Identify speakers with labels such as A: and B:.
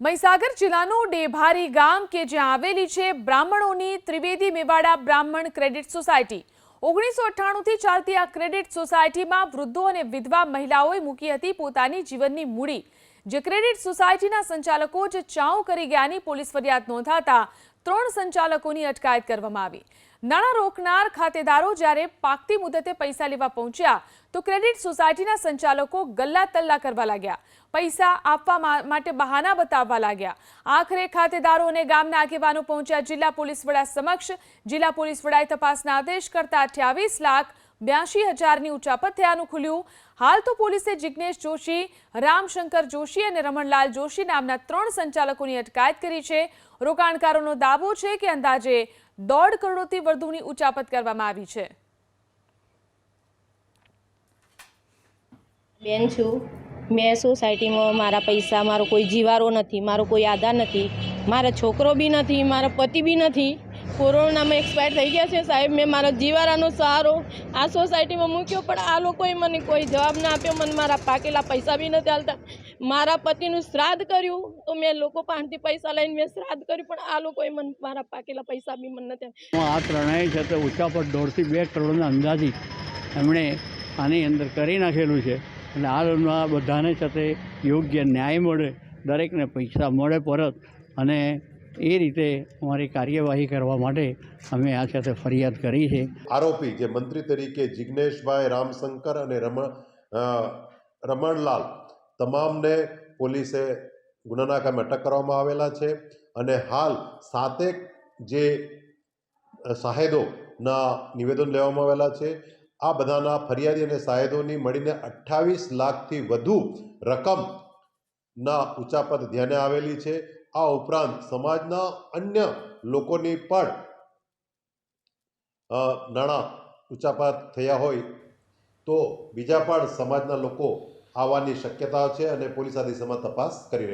A: મહીસાગર જિલ્લાનું ડેભારી ગામ કે જ્યાં આવેલી છે બ્રાહ્મણોની ત્રિવેદી મેવાડા બ્રાહ્મણ ક્રેડિટ સોસાયટી. ઓગણીસો અઠ્ઠાણુંથી ચાલતી આ ક્રેડિટ સોસાયટીમાં વૃદ્ધો અને વિધવા મહિલાઓએ મૂકી હતી પોતાની જીવનની મૂડી. જે ક્રેડિટ સોસાયટીના સંચાલકો જે ચાઉ કરી ગયાની પોલીસ ફરિયાદ નોંધાતા ત્રણ સંચાલકોની અટકાયત કરવામાં આવી. નાણાં રોકનાર ખાતેદારો જ્યારે પાકતી મુદતે પૈસા લેવા પહોંચ્યા, તો ક્રેડિટ સોસાયટીના સંચાલકો ગલ્લા તલ્લા કરવા લાગ્યા. પૈસા આપવા માટે બહાના બતાવવા લાગ્યા. આખરે ખાતેદારો અને ગામના આગેવાનો પહોંચ્યા. જિલ્લા પોલીસ વડા સમક્ષ જિલ્લા પોલીસ વડાએ તપાસના આદેશ કરતા અઠ્યાવીસ લાખ બ્યાસી હજારની ઉચાપત થયાનું ખુલ્યું. હાલ તો પોલીસે જિજ્ઞેશ જોશી, રામશંકર જોશી અને રમણલાલ જોશી નામના ત્રણ સંચાલકોની અટકાયત કરી છે. રોકાણકારોનો દાવો છે કે અંદાજે દોઢ કરોડથી વધુની ઉચાપત કરવામાં આવી છે.
B: બેન છું. મેં સોસાયટીમાં મારા પૈસા, મારો કોઈ જીવારો નથી, મારો કોઈ આધાર નથી. મારા છોકરો બી નથી, મારા પતિ બી નથી. કોરોનામાં એક્સપાયર થઈ ગયા છે સાહેબ. મેં મારા જીવારાનો સહારો આ સોસાયટીમાં મૂક્યો, પણ આ લોકોએ મને કોઈ જવાબ ના આપ્યો. મને મારા પાકેલા પૈસા બી નથી હાલતા મારા પતિનું શ્રાદ્ધ કર્યું તો મેં લોકો પાસેથી પૈસા લઈને મેં શ્રાદ્ધ કર્યું, પણ આ લોકોએ મને મારા પાકેલા પૈસા બી મને નથી આપ્યા.
C: આ ત્રણેય છે તે ઊંચા પર દોઢથી બે કરોડના અંદાજિત એમણે આની અંદર કરી નાખેલું છે. અને આ બધાને સાથે યોગ્ય ન્યાય મળે, દરેકને પૈસા મળે પરત. અને એ રીતે અમારી કાર્યવાહી કરવા માટે અમે આ સાથે ફરિયાદ કરી છે.
D: આરોપી જે મંત્રી તરીકે જિજ્ઞેશભાઈ રામશંકર અને રમણ રમણલાલ તમામને પોલીસે ગુનાના કામે અટક કરવામાં આવેલા છે અને હાલ સાતેક જે સાહેદોના નિવેદન લેવામાં આવેલા છે, આ બધાના ફરિયાદી અને સાહેદોની મળીને અઠ્ઠાવીસ લાખથી વધુ રકમના ઉચાપત ધ્યાને આવેલી છે. આ ઉપરાંત સમાજના અન્ય લોકોની પણ નાણાં ઉચાપાત થયા હોય તો બીજા પણ સમાજના લોકો આવવાની શક્યતા છે અને પોલીસ આ તપાસ કરી રહી છે.